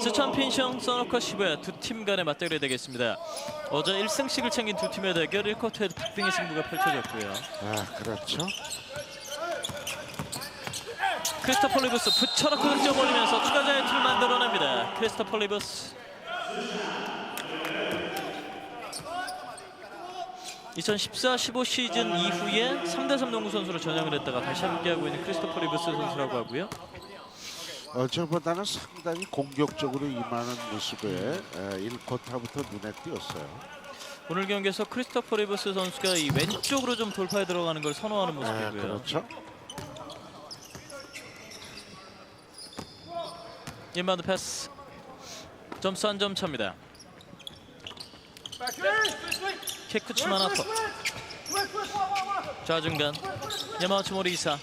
스촨 핀숑 서너커 시부야 두 팀 간의 맞대결이 되겠습니다. 어제 1승씩을 챙긴 두 팀의 대결 1쿼터에도 박빙의 승부가 펼쳐졌고요. 아 그렇죠. 크리스토퍼 리브스 붙여놓고 득점 올리면서 추가 자유투를 만들어냅니다. 크리스토퍼 리브스 2014-15 시즌 이후에 3대3 농구 선수로 전향을 했다가 다시 함께하고 있는 크리스토퍼 리브스 선수라고 하고요. 어제보다는 상당히 공격적으로 임하는 모습에 1쿼터부터 눈에 띄었어요. 오늘 경기에서 크리스토퍼 리브스 선수가 이 왼쪽으로 좀 돌파에 들어가는 걸 선호하는 아, 모습이고요. 그렇죠. 인바운드 패스 점수 한 점 차입니다. 케크츠만 아퍼 좌중간 야마우치 모리이사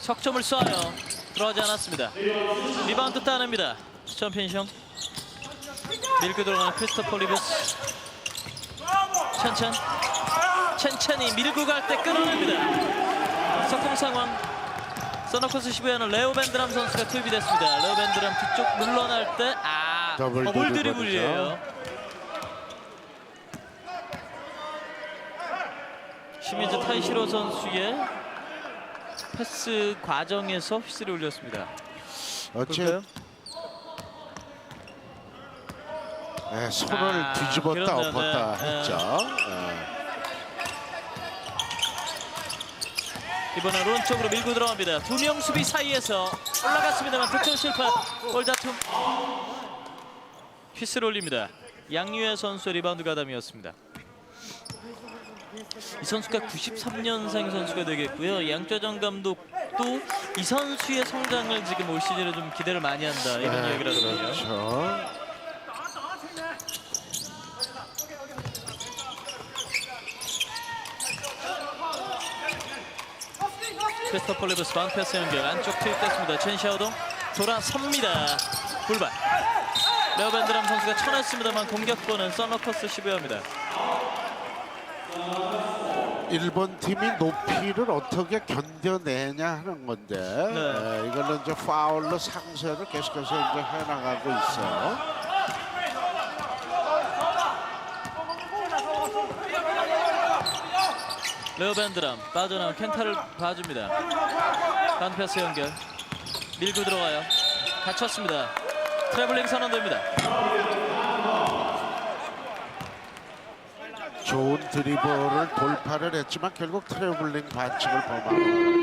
석점을 쏴요 들어가지 않았습니다. 리바운드 따냅니다. 챔피언션 밀고 들어가는 크리스토퍼 리브스. 찬찬 찬찬이 밀고 갈 때 끊어냅니다. 석공 상황. 서너커스 시부야는 레오 밴드람 선수가 투입이 됐습니다. 레오 밴드람 뒤쪽 물러날 때아 더블 드리블이죠. 드리블이에요. 시미즈 타이시로 선수의 패스 과정에서 휘슬이 울렸습니다. 어째 볼까요? 네, 손을 아, 뒤집었다 그렇네요. 엎었다 네, 했죠. 네. 이번엔 오른쪽으로 밀고 들어갑니다. 두 명 수비 사이에서 올라갔습니다만 득점 실패. 골다툼. 휘슬 올립니다. 양유혜 선수의 리바운드 가담이었습니다. 이 선수가 93년생 선수가 되겠고요. 양좌정 감독도 이 선수의 성장을 지금 올 시즌에 좀 기대를 많이 한다 이런 네, 이야기를 하더군요. 그렇죠. 크리스토퍼 리브스 반패스 연결 안쪽 투입됐습니다. 첸샤오동 돌아섭니다. 불발. 레오밴드람 선수가 쳐냈습니다만 공격권은 서너커스 시부야입니다. 일본 팀이 높이를 어떻게 견뎌내냐 하는 건데 네, 이걸로 이제 파울로 상쇄를 계속해서 이제 해나가고 있어요. 레오 밴드람 빠져나온 켄타를 봐줍니다. 반패스 연결 밀고 들어가요. 갇혔습니다. 트래블링 선언됩니다. 좋은 드리블을 돌파를 했지만 결국 트래블링 반칙을 범하고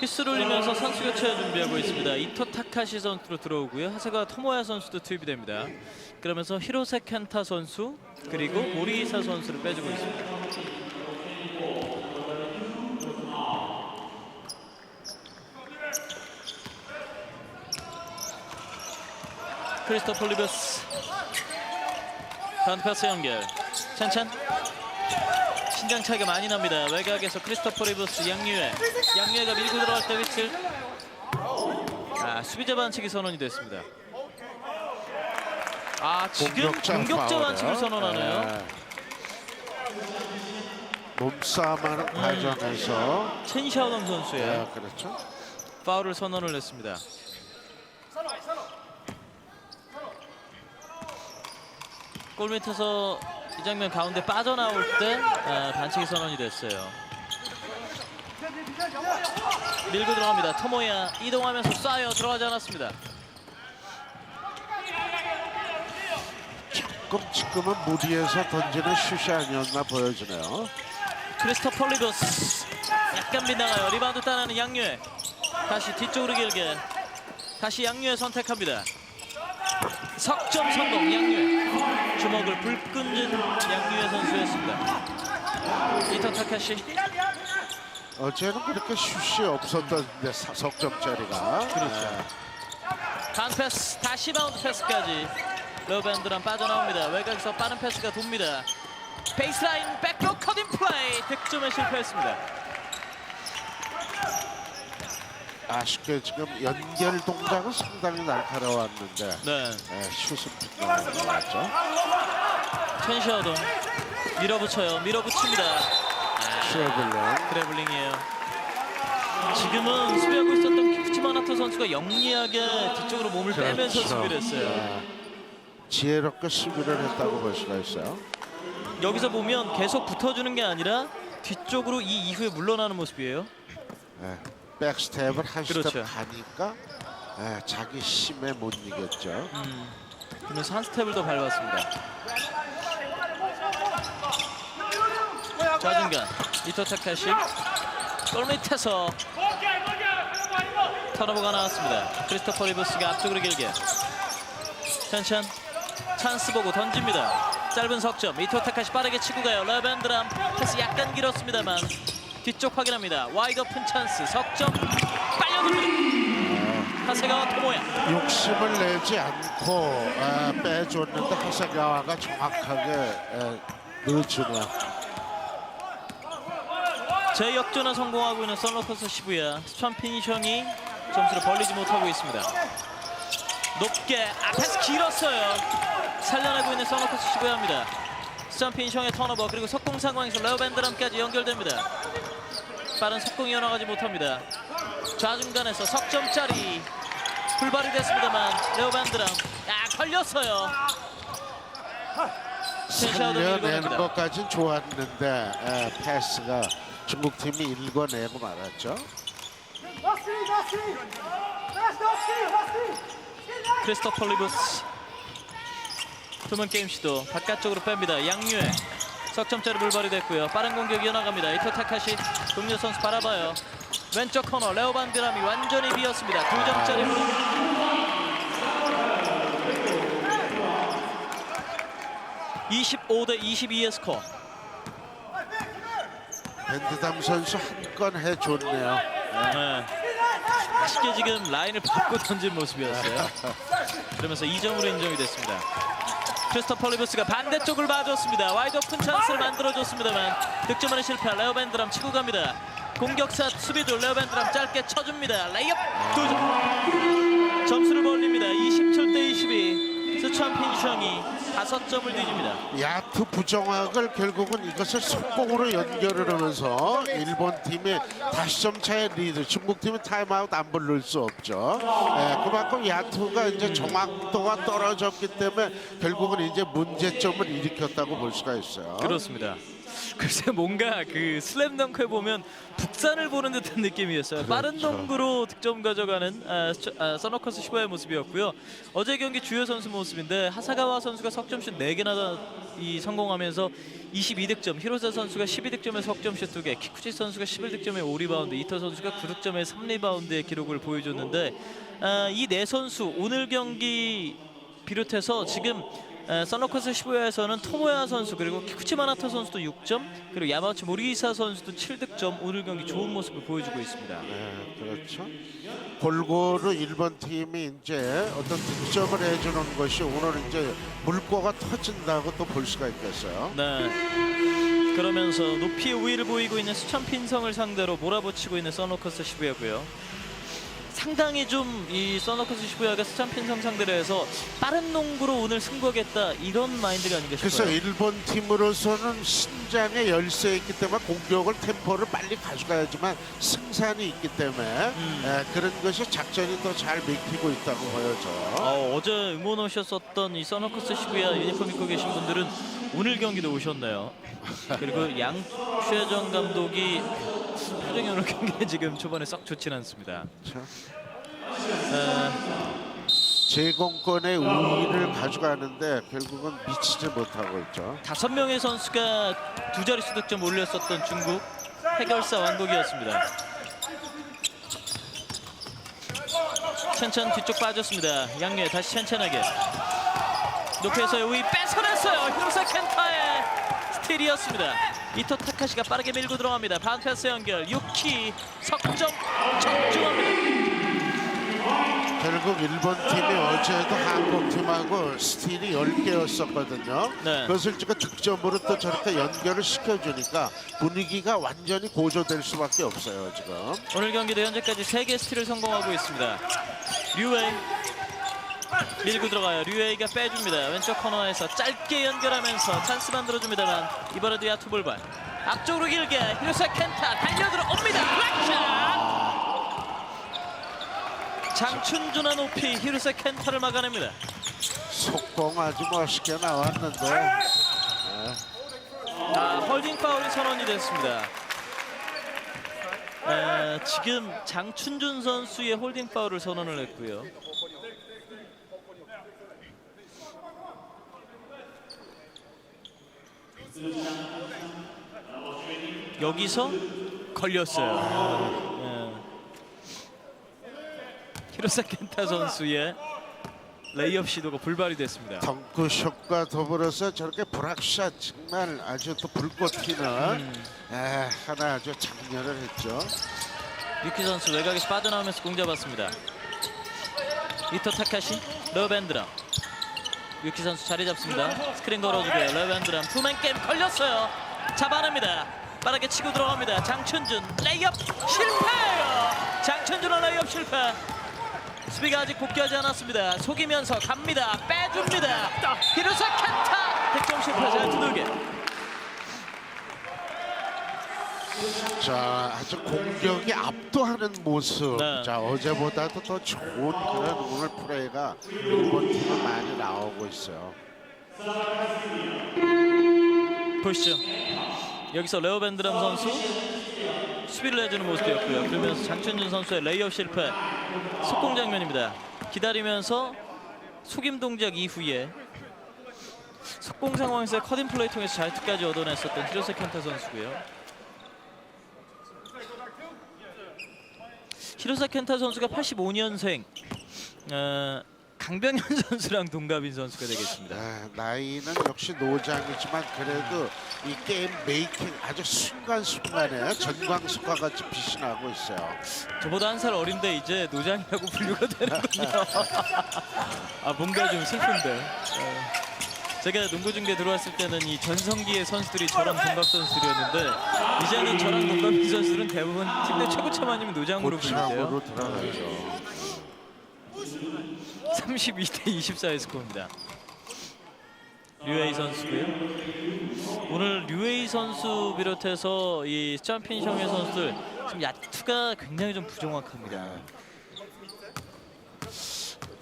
휘스를 올리면서 선수 교체 준비하고 있습니다. 이토 타카시 선수로 들어오고요. 하세가 토모야 선수도 투입이 됩니다. 그러면서 히로세 켄타 선수 그리고 모리이사 선수를 빼주고 있습니다. 크리스토퍼 리버스 반패스 연결 찬찬 신장 차이가 많이 납니다. 외곽에서 크리스토퍼 리버스 양유해 양유해가 밀고 들어갈 때 위치 아 수비자 반칙이 선언이 됐습니다. 아 지금 공격자. 반칙을 선언하네요. 네. 몸싸움하는 과정에서 첸샤오동 선수의 네, 그렇죠. 파울을 선언을 했습니다. 골 밑에서 이 장면 가운데 빠져나올 때 아, 반칙이 선언이 됐어요. 밀고 들어갑니다. 토모야 이동하면서 쏴요. 들어가지 않았습니다. 조금 지금은 무리해서 던지는 슛이 아니었나 보여지네요. 크리스토퍼 리버스 약간 빗나가요. 리바운드 따내는 양유해 다시 뒤쪽으로 길게 다시 양유해 선택합니다. 석점 성공 양유해 주먹을 불끈진 양유해 선수였습니다. 이터 타카시 어제는 그렇게 슛이 없었던데 사- 석점짜리가 그렇죠. 반패스 다시 바운드 패스까지 러밴드란 빠져나옵니다. 외곽에서 빠른 패스가 돕니다. 베이스라인 백로 커딩 플레이 득점에 실패했습니다. 아쉽게 지금 연결 동작은 상당히 날카로웠는데 네. 네, 슛은 빗나갔죠. 첸샤오동 밀어붙여요. 밀어붙입니다. 아, 트래블링 트래블링이에요. 지금은 수비하고 있었던 키쿠치마나토 선수가 영리하게 뒤쪽으로 몸을 빼면서 그렇죠. 수비를 했어요. 네. 지혜롭게 수비를 했다고 볼 수가 있어요. 여기서 보면 계속 붙어주는 게 아니라 뒤쪽으로 이 이후에 물러나는 모습이에요. 네. 백스텝을 한 스텝 그렇죠. 가니까 네, 자기 힘에 못 이겼죠. 음, 그러면서 한 스텝을 더 밟았습니다. 좌중간 이토 타카시 골 밑에서 턴오버가 나왔습니다. 크리스토퍼 리브스가 앞쪽으로 길게 찬찬 찬스 보고 던집니다. 짧은 석점 이토 타카시 빠르게 치고 가요. 라벤드람 패스 약간 길었습니다만 뒤쪽 확인합니다. 와이드 오픈 찬스 석점 빨려듭니다. 하세가와 토모야 욕심을 내지 않고 아, 빼줬는데 하세가와가 정확하게 에, 넣어주네요. 재역전에 성공하고 있는 썬로커스 시부야 스천 피니셔이 점수를 벌리지 못하고 있습니다. 높게 앞에서 길었어요. 살려내고 있는 썬로커스 시부야입니다. 스천 피니셔의 턴오버 그리고 석공 상황에서 레오밴드람까지 연결됩니다. 빠른 석공이 이어나가지 못합니다. 좌중간에서 석점짜리 불발이 됐습니다만 레오밴드람 아 걸렸어요. 살려내는. 것까진 좋았는데 에, 패스가 중국 팀이 읽어내고 말았죠. 크리스토퍼 리브스 투문 게임 시도 바깥쪽으로 뺍니다. 양유의 석점짜리 불발이 됐고요. 빠른 공격 이어나갑니다. 이토 타카시 동료 선수 바라봐요. 왼쪽 코너 레오 반디람이 완전히 비었습니다. 두 점짜리 불. 25대 22의 스코어. 밴드담 선수 한 건 해줬네요. 네. 쉽게 지금 라인을 밟고 던진 모습이었어요. 그러면서 2점으로 인정이 됐습니다. 크리스토퍼 리브스가 반대쪽을 봐줬습니다. 와이드 오픈 찬스를 만들어줬습니다만 득점하는 실패. 레오 밴드람 치고 갑니다. 공격사 수비도 레오 밴드람 짧게 쳐줍니다. 레이업 두 점. 점수를 벌립니다. 27대 22. 스촨 핀션이 다섯 점을 뒤집니다. 야투 부정확을 결국은 이것을 속공으로 연결을 하면서 일본 팀이 다시 점 차의 리드 중국 팀은 타임아웃 안 부를 수 없죠 예, 그만큼 야투가 이제 정확도가 떨어졌기 때문에 결국은 이제 문제점을 일으켰다고 볼 수가 있어요 그렇습니다. 글쎄 뭔가 그 슬램덩크에 보면 북산을 보는 듯한 느낌이었어요. 빠른 그렇죠. 농구로 득점 가져가는 아, 아, 서너커스 시바의 모습이었고요. 어제 경기 주요 선수 모습인데 하사가와 선수가 석점슛 4개나 이 성공하면서 22득점, 히로사 선수가 12득점에 석점슛 2개, 키쿠치 선수가 11득점에 5리바운드, 이터 선수가 9득점에 3리바운드의 기록을 보여줬는데 아, 이네 선수 오늘 경기 비롯해서 지금 에, 서너커스 시부야에서는 토모야 선수 그리고 키쿠치 마나타 선수도 6점 그리고 야마우치 모리기사 선수도 7득점 오늘 경기 좋은 모습을 보여주고 있습니다. 네, 그렇죠 골고루 일본 팀이 이제 어떤 득점을 해주는 것이 오늘 이제 물꼬가 터진다고 또 볼 수가 있겠어요 네. 그러면서 높이 우위를 보이고 있는 수천 핀성을 상대로 몰아붙이고 있는 서너커스 시부야고요. 상당히 좀이 서너커스 시부야가 상대로 해서 빠른 농구로 오늘 승부하겠다 이런 마인드가 아닌가 그래서 싶어요. 일본 팀으로서는 신장에 열쇠 있기 때문에 공격을 템포를 빨리 가져가야지만 승산이 있기 때문에 음. 에, 그런 것이 작전이 더 잘 맥히고 있다고 보여져요. 어, 어제 응원 오셨었던 이 서너커스 시부야 유니폼 입고 계신 분들은 오늘 경기도 오셨네요. 그리고 양최정 감독이 표정이 오늘 경기에 지금 초반에 썩 좋진 않습니다. 자, 어, 제공권의 우위를 가져가는데 결국은 미치지 못하고 있죠. 다섯 명의 선수가 두 자릿수 득점 올렸었던 중국 해결사 왕국이었습니다. 천천 뒤쪽 빠졌습니다. 양녀 다시 천천하게 높이에서 우위 뺏어냈어요. 히로사 켄타의 스틸이었습니다. 이토 타카시가 빠르게 밀고 들어갑니다. 반패스 연결 6키 석점 적중합니다. 결국 일본 팀이 어제도 한국 팀하고 스틸이 10개였었거든요. 네. 그것을 지금 득점으로 또 저렇게 연결을 시켜주니까 분위기가 완전히 고조될 수밖에 없어요 지금. 오늘 경기도 현재까지 3개 스틸을 성공하고 있습니다. 류웨이 밀고 들어가요. 류웨이가 빼줍니다. 왼쪽 코너에서 짧게 연결하면서 찬스 만들어줍니다만 이번에도 야투 볼발 앞쪽으로 길게 히로사 켄타 달려들어 옵니다. 블락샷 장춘준의 높이 히르세 켄타를 막아냅니다. 속공 아주 멋있게 나왔는데 아, 헐딩 파울이 선언이 됐습니다. 에, 지금 장춘준 선수의 홀딩 파울을 선언을 했고요. 여기서 걸렸어요. 예. 히로사 켄타 선수의 레이업 시도가 불발이 됐습니다. 덩크샷과 더불어서 저렇게 브락샷 정말 아주 또 불꽃 튀는 에, 하나 아주 장렬을 했죠. 유키 선수 외곽에서 빠져나오면서 공 잡았습니다. 이토 타카시, 러벤드람. 유키 선수 자리 잡습니다. 스크린 걸어주고요. 러벤드람 투맨 게임 걸렸어요. 잡아냅니다. 빠르게 치고 들어갑니다. 장춘준 레이업 실패예요. 장춘준의 레이업 실패. 수비가 아직 복귀하지 않았습니다. 속이면서 갑니다. 빼줍니다. 히르사 켄타 득점 실패. 잘 두들게. 자, 아주 공격이 압도하는 모습. 네. 자, 어제보다도 더 좋은 그런 오늘 플레이가 일본 팀은 많이 나오고 있어요. 보시죠. 여기서 레오 밴드람 선수 수비를 해주는 모습이었고요. 그러면서 장춘준 선수의 레이업 실패 속공 장면입니다. 기다리면서 속임 동작 이후에 속공 상황에서 컷인 플레이 통해서 자유투까지 얻어냈었던 히로세 켄타 선수고요. 히로세 켄타 선수가 85년생 어, 강병현 선수랑 동갑인 선수가 되겠습니다. 아, 나이는 역시 노장이지만 그래도 이 게임 메이킹 아주 순간순간에 전광석과 같이 빛이 나고 있어요. 저보다 한 살 어린데 이제 노장이라고 분류가 되는군요. 아 뭔가 좀 슬픈데. 어. 제가 농구 중계 들어왔을 때는 이 전성기의 선수들이 저랑 동갑 선수들이었는데 이제는 저랑 동갑인 선수들은 대부분 팀내 최고참 아니면 노장으로 불리는데요. 고참으로 들어가죠. 32대 24의 스코어입니다. 류에이 선수고요. 오늘 류에이 선수 비롯해서 이 셔의 선수들 지금 야투가 굉장히 좀 부정확합니다.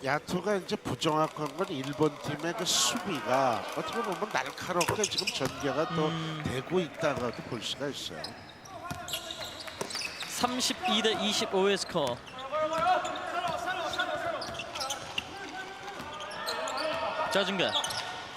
야투가 이제 부정확한 건 일본 팀의 그 수비가 어떻게 보면 날카롭게 지금 전개가 또 음. 되고 있다고도 볼 수가 있어요. 32대 25의 스코어. 자중간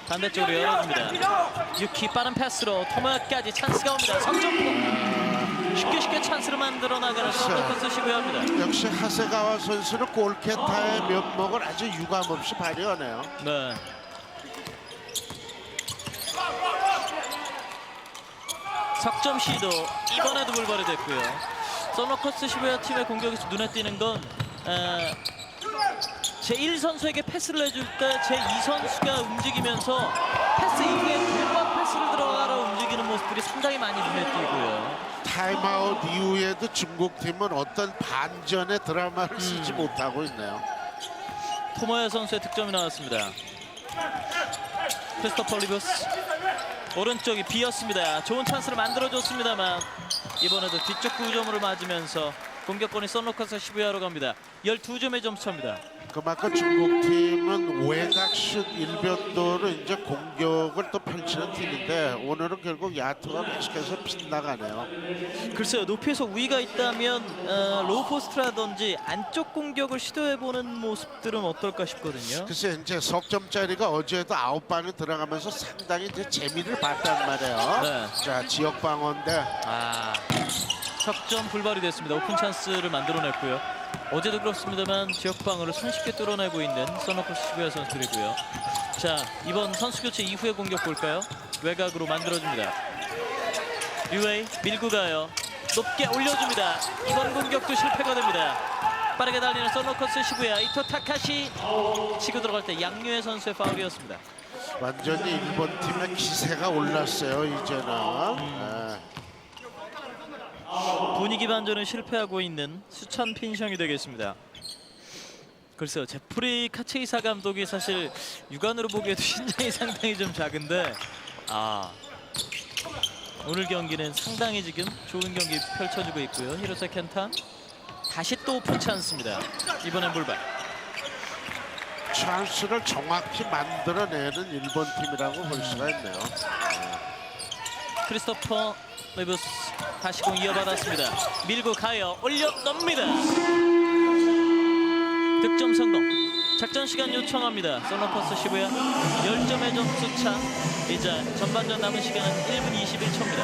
반대쪽으로 열어줍니다. 유키 빠른 패스로 토마까지 찬스가 옵니다. 석점포 쉽게 쉽게 찬스를 만들어 나가는 서브코스 시구야입니다. 역시 하세가와 선수는 골캐타의 면목을 아주 유감없이 발휘하네요. 네. 석점 시도 이번에도 불발이 됐고요. 서너커스 시부야 팀의 공격에서 눈에 띄는 건 에, 제1 선수에게 패스를 해줄 때 제2 선수가 움직이면서 패스 이후에 불박 패스를 들어가러 움직이는 모습들이 상당히 많이 눈에 띄고요. 타임아웃 이후에도 중국 팀은 어떤 반전의 드라마를 쓰지 음. 못하고 있네요. 토모야 선수의 득점이 나왔습니다. 크리스토퍼 리브스 오른쪽이 비었습니다. 좋은 찬스를 만들어줬습니다만 이번에도 뒤쪽 9점으로 맞으면서 공격권이 썬로커스 시부야로 갑니다. 12점의 점수차입니다. 그만큼 중국 팀은 외곽슛 일변도로 이제 공격을 또 펼치는 팀인데 오늘은 결국 야투가 계속해서 빗나가네요. 글쎄요 높이에서 우위가 있다면 어, 로우 포스트라든지 안쪽 공격을 시도해보는 모습들은 어떨까 싶거든요. 글쎄 이제 석점짜리가 어제도 아홉 방에 들어가면서 상당히 이제 재미를 봤단 말이에요. 네. 자 지역 방어인데 아, 석점 불발이 됐습니다. 오픈 찬스를 만들어냈고요. 어제도 그렇습니다만 지역 방어를 손쉽게 뚫어내고 있는 서너커스 시부야 선수들이고요. 자, 이번 선수 교체 이후의 공격 볼까요? 외곽으로 만들어줍니다. 류웨이 밀고 가요. 높게 올려줍니다. 이번 공격도 실패가 됩니다. 빠르게 달리는 서너커스 시부야 이토 타카시 치고 들어갈 때 양유의 선수의 파울이었습니다. 완전히 일본 팀의 기세가 올랐어요 이제는. 음. 네. 분위기 반전을 실패하고 있는 수천 핀션이 되겠습니다. 글쎄요, 제프리 카체이사 감독이 사실 육안으로 보기에도 신장이 상당히 좀 작은데 아 오늘 경기는 상당히 지금 좋은 경기 펼쳐주고 있고요. 히로세 켄타 다시 또 오픈 찬스입니다. 이번엔 불발. 찬스를 정확히 만들어내는 일본 팀이라고 볼 수가 있네요. 크리스토퍼 레브스 다시 공 이어받았습니다. 밀고 가요. 올려 넣습니다. 득점 성공. 작전 시간 요청합니다. 소노퍼스 시부야 10점의 점수 차. 이제 전반전 남은 시간은 1분 21초입니다.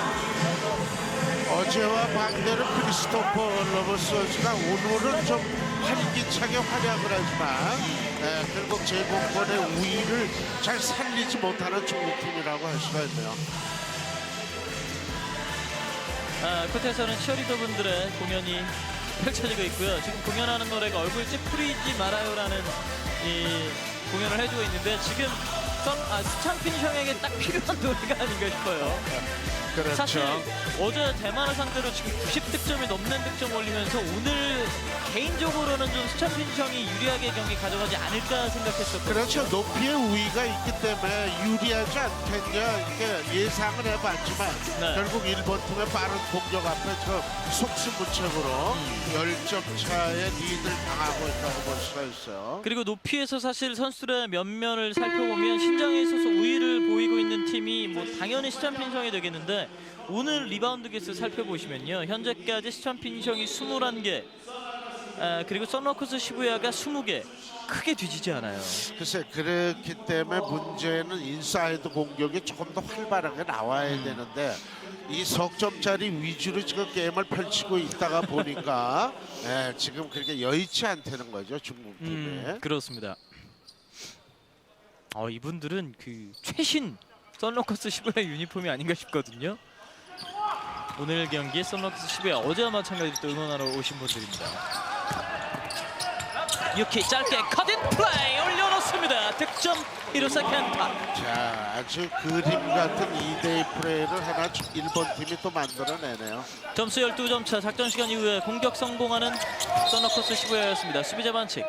어제와 반대로 크리스토퍼 러버스 선수가 오늘은 좀 활기차게 활약을 하지만 예, 결국 제공권의 우위를 잘 살리지 못하는 중국팀이라고 할 수가 있네요. 아, 끝에서는 치어리더 분들의 공연이 펼쳐지고 있고요. 지금 공연하는 노래가 얼굴 찌푸리지 말아요라는 이 공연을 해주고 있는데 지금 선, 아, 스창핀 형에게 딱 필요한 노래가 아닌가 싶어요. 그렇죠. 사실 어제 대만을 상대로 지금 90득점이 넘는 득점 올리면서 오늘 개인적으로는 좀 스창핀 형이 유리하게 경기 가져가지 않을까 생각했었거든요. 그렇죠. 높이의 우위가 있기 때문에 유리하지 않겠냐 이렇게 예상을 해봤지만 네. 결국 일본 팀의 빠른 공격 앞에 저 속수무책으로 열 10점 차의 리드를 당하고 있다고 볼 수가 있어요. 그리고 높이에서 사실 선수들의 면면을 살펴보면 신장에 있어서 우위를 보이고 있는 팀이 뭐 당연히 시찬 핀성이 되겠는데 오늘 리바운드 개수 살펴보시면요 현재까지 시찬 핀성이 21개 아, 그리고 썬러커스 시부야가 20개 크게 뒤지지 않아요. 글쎄 그렇기 때문에 문제는 인사이드 공격이 조금 더 활발하게 나와야 되는데 이 석점짜리 위주로 지금 게임을 펼치고 있다가 보니까 예, 지금 그렇게 여의치 않다는 거죠 중국 팀이. 음, 그렇습니다. 어, 이분들은 그 최신 썬러커스 시부야 유니폼이 아닌가 싶거든요. 오늘 경기 썬러커스 시부야 어제와 마찬가지로 또 응원하러 오신 분들입니다. 이렇게 짧게 커딘 플레이 올려놓습니다. 득점 1호 세컨타. 자 아주 그림 같은 2대2 플레이를 하나 주- 일본 팀이 또 만들어내네요. 점수 12점 차 작전 시간 이후에 공격 성공하는 썬러커스 시부야였습니다. 수비자 반칙.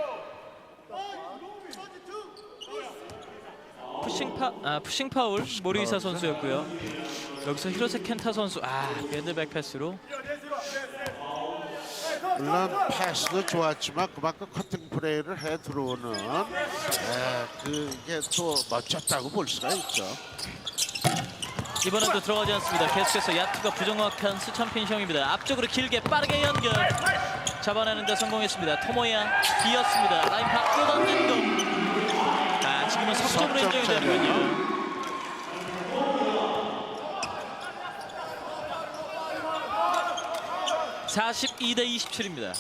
푸싱 파 아, 푸싱 파울 모리이사 선수였고요. 여기서 히로세 켄타 선수 아 밴드백 패스로 물론 패스도 좋았지만 그만큼 커팅 플레이를 해 들어오는 예, 그게 또 멋졌다고 볼 수가 있죠. 이번엔 또 들어가지 않습니다. 계속해서 야투가 부정확한 스찬핀 형입니다. 앞쪽으로 길게 빠르게 연결 잡아내는 데 성공했습니다. 토모야 비었습니다. 라인 바꿔 던진 공. 아 지금은 석점으로 인정이 되는군요. (42 대 27입니다)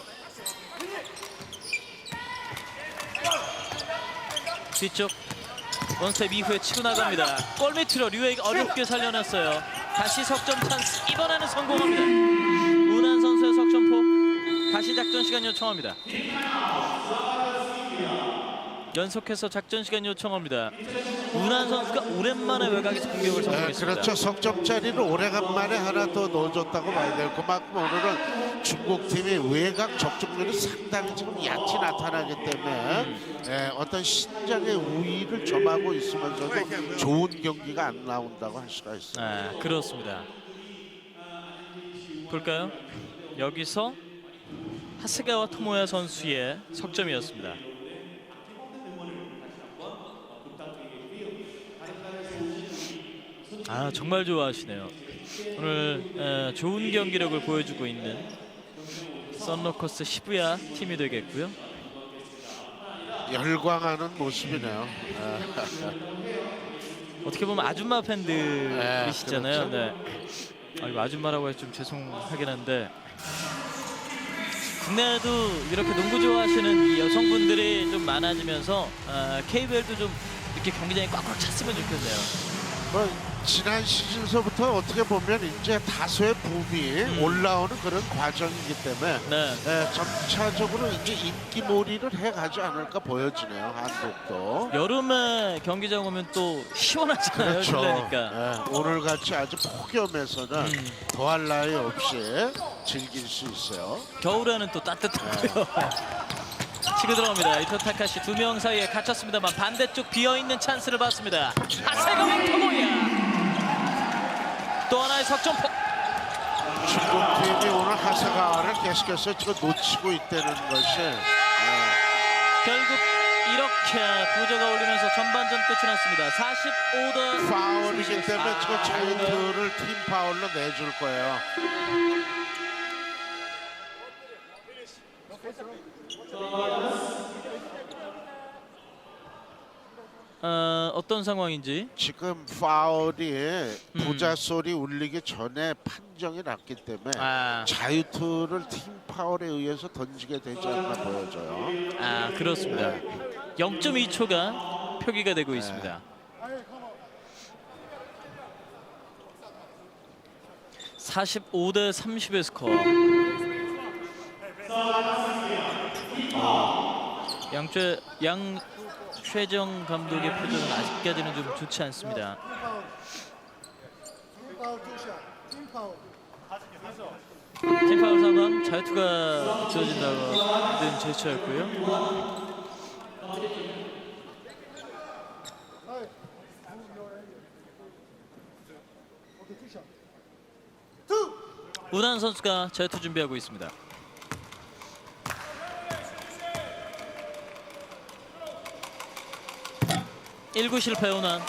뒤쪽 원스텝 이후에 치고 나갑니다. 골밑으로 류에게 어렵게 살려놨어요. 다시 석점 찬스 이번에는 성공합니다. 운한 선수의 석점포 다시 작전 시간 요청합니다. 연속해서 작전 시간 요청합니다. 운한 선수가 오랜만에 외곽에서 공격을 네, 성공했습니다. 그렇죠. 석점짜리를 오래간만에 하나 더 넣어줬다고 봐야 돼요. 그만큼 오늘은 중국 팀이 외곽 적중률이 상당히 지금 얕이 나타나기 때문에 예, 어떤 신장의 우위를 점하고 있으면서도 좋은 경기가 안 나온다고 할 수가 있어요. 아, 그렇습니다. 볼까요? 여기서 하스가와 토모야 선수의 석점이었습니다. 아 정말 좋아하시네요. 오늘 에, 좋은 경기력을 보여주고 있는 썬로커스 시부야 팀이 되겠고요. 열광하는 모습이네요. 어떻게 보면 아줌마 팬들이시잖아요. 네, 네. 아, 이거 아줌마라고 해서 좀 죄송하긴 한데 국내에도 이렇게 농구 좋아하시는 이 여성분들이 좀 많아지면서 아, KBL도 좀 이렇게 경기장이 꽉꽉 찼으면 좋겠네요. 뭐 지난 시즌서부터 어떻게 보면 이제 다소의 붐이 올라오는 그런 과정이기 때문에 네. 예, 점차적으로 이제 인기 몰이를 해가지 않을까 보여지네요. 한국도. 여름에 경기장 오면 또 시원하잖아요. 그렇죠. 실내니까. 예, 오늘 같이 아주 폭염에서는 음. 더할 나위 없이 즐길 수 있어요. 겨울에는 또 따뜻하고요. 치고 들어갑니다. 이토 타카시 두 명 사이에 갇혔습니다만 반대쪽 비어 있는 찬스를 봤습니다. 하세가와 토모야 또 하나의 석점포 중국팀이 오늘 하세가와를 계속해서 지금 놓치고 있다는 것이 예, 결국 이렇게 부저가 올리면서 전반전 끝이 났습니다. 45대 파울이기 때문에 지금 자유투를 팀 파울로 내줄 거예요. 어, 어떤 상황인지 지금 파울이 부자 소리 울리기 전에 판정이 났기 때문에 아, 자유투를 팀 파울에 의해서 던지게 되지 않나 보여져요. 아 그렇습니다. 0.2초가 표기가 되고 있습니다. (45 대 30의 스코어) 양최 양 최정 감독의 표정은 아쉽게는 좀 좋지 않습니다. 팀파울 상황 자유투가 주어진다는 제스처였고요. 우단 선수가 자유투 준비하고 있습니다. 일구 실패 우난.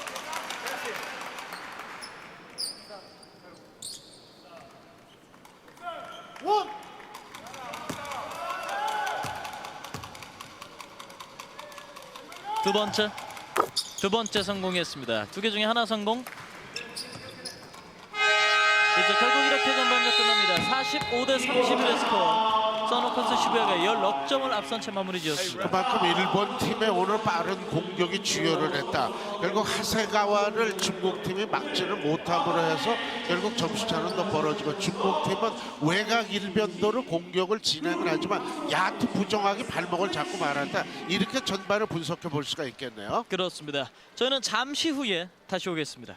One。 두 번째 두 번째 성공했습니다. 두 개 중에 하나 성공. 이제 결국 이렇게 전반전 끝납니다. 45 대 31의 스코어. 서너컨스 시부야가 16점을 앞선 채 마무리 지었습니다. 그만큼 일본 팀의 오늘 빠른 공격이 주요를 했다. 결국 하세가와를 중국 팀이 막지를 못함으로 해서 결국 점수차는 더 벌어지고 중국 팀은 외곽 일변도로 공격을 진행을 하지만 야투 부정하게 발목을 잡고 말한다. 이렇게 전반을 분석해 볼 수가 있겠네요. 그렇습니다. 저희는 잠시 후에 다시 오겠습니다.